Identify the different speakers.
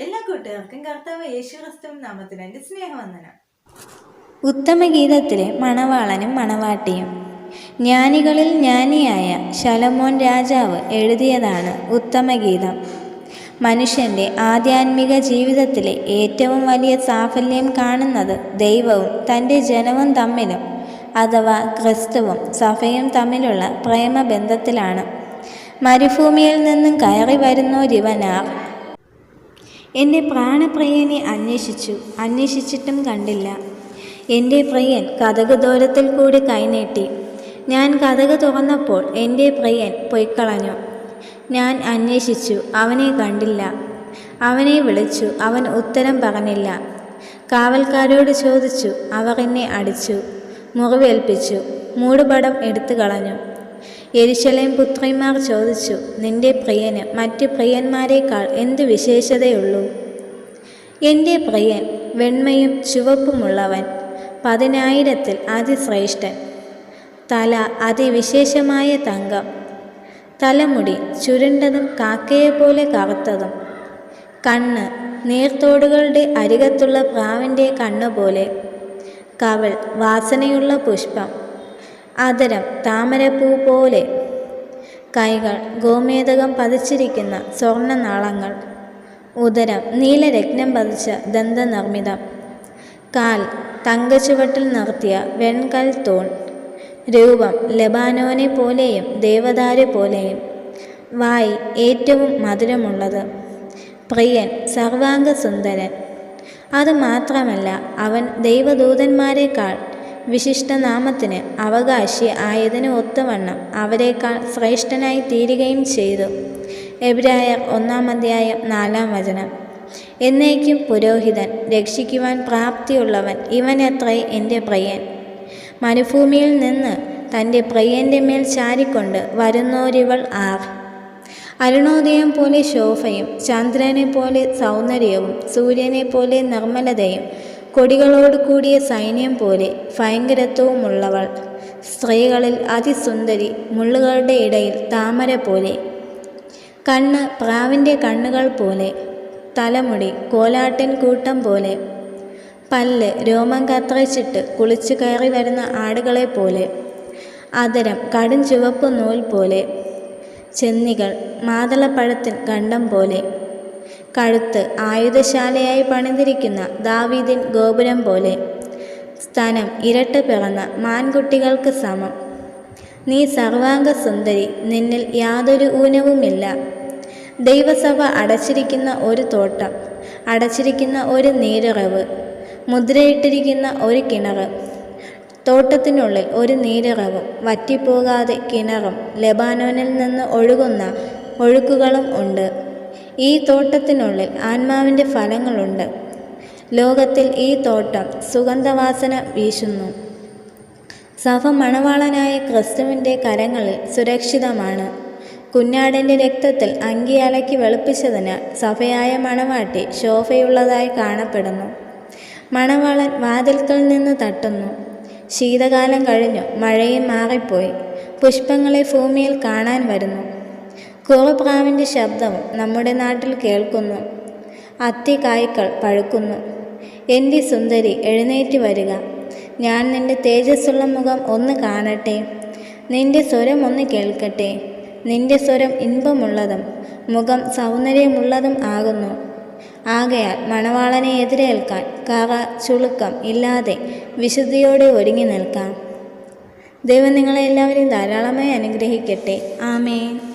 Speaker 1: എല്ലാ കൂട്ടുകാർക്കും കർത്താവ് യേശു ക്രിസ്തു നാമത്തിന് എന്റെ സ്നേഹവന്ദനം.
Speaker 2: ഉത്തമഗീതത്തിലെ മണവാളനും മണവാട്ടിയും. ജ്ഞാനികളിൽ ജ്ഞാനിയായ ശലമോൻ രാജാവ് എഴുതിയതാണ് ഉത്തമഗീതം. മനുഷ്യന്റെ ആധ്യാത്മിക ജീവിതത്തിലെ ഏറ്റവും വലിയ സാഫല്യം കാണുന്നത് ദൈവവും തന്റെ ജനവും തമ്മിലും അഥവാ ക്രിസ്തുവും സഭയും തമ്മിലുള്ള പ്രേമബന്ധത്തിലാണ്. മരുഭൂമിയിൽ നിന്നും കയറി വരുന്നോരിവനാർ എന്റെ പ്രാണപ്രിയനെ അന്വേഷിച്ചു. അന്വേഷിച്ചിട്ടും കണ്ടില്ല. എന്റെ പ്രിയൻ കഥക് ദൂരത്തിൽ കൂടി കൈനീട്ടി. ഞാൻ കഥക് തുറന്നപ്പോൾ എന്റെ പ്രിയൻ പൊയ്ക്കളഞ്ഞു. ഞാൻ അന്വേഷിച്ചു. അവനെ കണ്ടില്ല. അവനെ വിളിച്ചു. അവൻ ഉത്തരം പറഞ്ഞില്ല. കാവൽക്കാരോട് ചോദിച്ചു. അവർ എന്നെ അടിച്ചു. മുറിവേൽപ്പിച്ചു. മൂടുപടം എടുത്തു കളഞ്ഞു എരിശലേം പുത്രിമാർ ചോദിച്ചു നിന്റെ പ്രിയന് മറ്റ് പ്രിയന്മാരെക്കാൾ എന്ത് വിശേഷതയുള്ളൂ? എന്റെ പ്രിയൻ വെണ്മയും ചുവപ്പുമുള്ളവൻ പതിനായിരത്തിൽ അതിശ്രേഷ്ഠൻ. തല അതിവിശേഷമായ തങ്കം. തലമുടി ചുരുണ്ടതും കാക്കയെപ്പോലെ കറുത്തതും. കണ്ണ് നീർത്തോടുകളുടെ അരികത്തുള്ള പ്രാവിന്റെ കണ്ണുപോലെ. കവൾ വാസനയുള്ള പുഷ്പം. അതരം താമരപ്പൂ പോലെ. കൈകൾ ഗോമേതകം പതിച്ചിരിക്കുന്ന സ്വർണനാളങ്ങൾ ഉദരം നീലരത്നം പതിച്ച ദന്തനിർമ്മിതം. കാൽ തങ്കച്ചുവട്ടിൽ നിർത്തിയ വെൺകൽ തോൺ രൂപം ലബാനോനെ പോലെയും ദേവദാരെ പോലെയും. വായി ഏറ്റവും മധുരമുള്ളത്. പ്രിയൻ സർവാംഗസുന്ദരൻ. അതുമാത്രമല്ല അവൻ ദൈവദൂതന്മാരെക്കാൾ വിശിഷ്ടനാമത്തിന് അവകാശി ആയതിന് ഒത്തവണ്ണം അവരെക്കാൾ ശ്രേഷ്ഠനായി തീരുകയും ചെയ്തു. എബ്രായർ ഒന്നാം അധ്യായം നാലാം വചനം. എന്നേക്കും പുരോഹിതൻ രക്ഷിക്കുവാൻ പ്രാപ്തിയുള്ളവൻ ഇവനത്രേ എന്റെ പ്രിയൻ. മരുഭൂമിയിൽ നിന്ന് തന്റെ പ്രിയന്റെ മേൽ ചാരിക്കൊണ്ട് വരുന്നോരിവൾ ആർ. അരുണോദയം പോലെ ശോഭയും ചന്ദ്രനെ പോലെ സൗന്ദര്യവും സൂര്യനെ പോലെ നിർമ്മലതയും കൊടികളോട് കൂടിയ സൈന്യം പോലെ ഭയങ്കരത്വവുമുള്ളവൾ. സ്ത്രീകളിൽ അതിസുന്ദരി മുള്ളുകളുടെ ഇടയിൽ താമര പോലെ. കണ്ണ് പ്രാവിന്റെ കണ്ണുകൾ പോലെ. തലമുടി കോലാട്ടൻ കൂട്ടം പോലെ. പല്ല് രോമം കത്രച്ചിട്ട് കുളിച്ചു കയറി വരുന്ന ആടുകളെ പോലെ. അതരം കടും ചുവപ്പ് നൂൽ പോലെ. ചെന്നികൾ മാതളപ്പഴത്തിൻ കണ്ടം പോലെ. കഴുത്ത് ആയുധശാലയായി പണിതിരിക്കുന്ന ദാവീദിൻ ഗോപുരം പോലെ. സ്തനം ഇരട്ട പിറന്ന മാൻകുട്ടികൾക്ക് സമം. നീ സർവാംഗ സുന്ദരി നിന്നിൽ യാതൊരു ഊനവുമില്ല. ദൈവസഭ അടച്ചിരിക്കുന്ന ഒരു തോട്ടം അടച്ചിരിക്കുന്ന ഒരു നീരിറവ് മുദ്രയിട്ടിരിക്കുന്ന ഒരു കിണറ് തോട്ടത്തിനുള്ളിൽ ഒരു നീരിറവും വറ്റിപ്പോകാതെ കിണറും ലെബാനോനിൽ നിന്ന് ഒഴുകുന്ന ഒഴുക്കുകളും ഉണ്ട്. ഈ തോട്ടത്തിനുള്ളിൽ ആത്മാവിന്റെ ഫലങ്ങളുണ്ട്. ലോകത്തിൽ ഈ തോട്ടം സുഗന്ധവാസന വീശുന്നു. സഭ മണവാളനായ ക്രിസ്തുവിന്റെ കരങ്ങളിൽ സുരക്ഷിതമാണ്. കുഞ്ഞാടിന്റെ രക്തത്തിൽ അങ്കി അലക്കി വെളുപ്പിച്ചതിനാൽ സഭയായ മണവാട്ടി ശോഭയുള്ളതായി കാണപ്പെടുന്നു. മണവാളൻ വാതിൽക്കൽ നിന്ന് തട്ടുന്നു. ശീതകാലം കഴിഞ്ഞു മഴയും മാറിപ്പോയി. പുഷ്പങ്ങളെ ഭൂമിയിൽ കാണാൻ വരുന്നു. കുറുപ്രാവിന്റെ ശബ്ദം നമ്മുടെ നാട്ടിൽ കേൾക്കുന്നു. അത്തി കായ്ക്കൾ പഴുക്കുന്നു. എന്റെ സുന്ദരി എഴുന്നേറ്റ് വരിക. ഞാൻ നിന്റെ തേജസ്സുള്ള മുഖം ഒന്ന് കാണട്ടെ. നിന്റെ സ്വരം ഒന്ന് കേൾക്കട്ടെ. നിന്റെ സ്വരം ഇൻപമുള്ളതും മുഖം സൗന്ദര്യമുള്ളതും ആകുന്നു. ആകയാൽ മണവാളനെ എതിരേൽക്കാൻ കറ ചുളുക്കം ഇല്ലാതെ വിശുദ്ധിയോടെ ഒരുങ്ങി നിൽക്കാം. ദൈവം നിങ്ങളെ എല്ലാവരെയും ധാരാളമായി അനുഗ്രഹിക്കട്ടെ. ആമേൻ.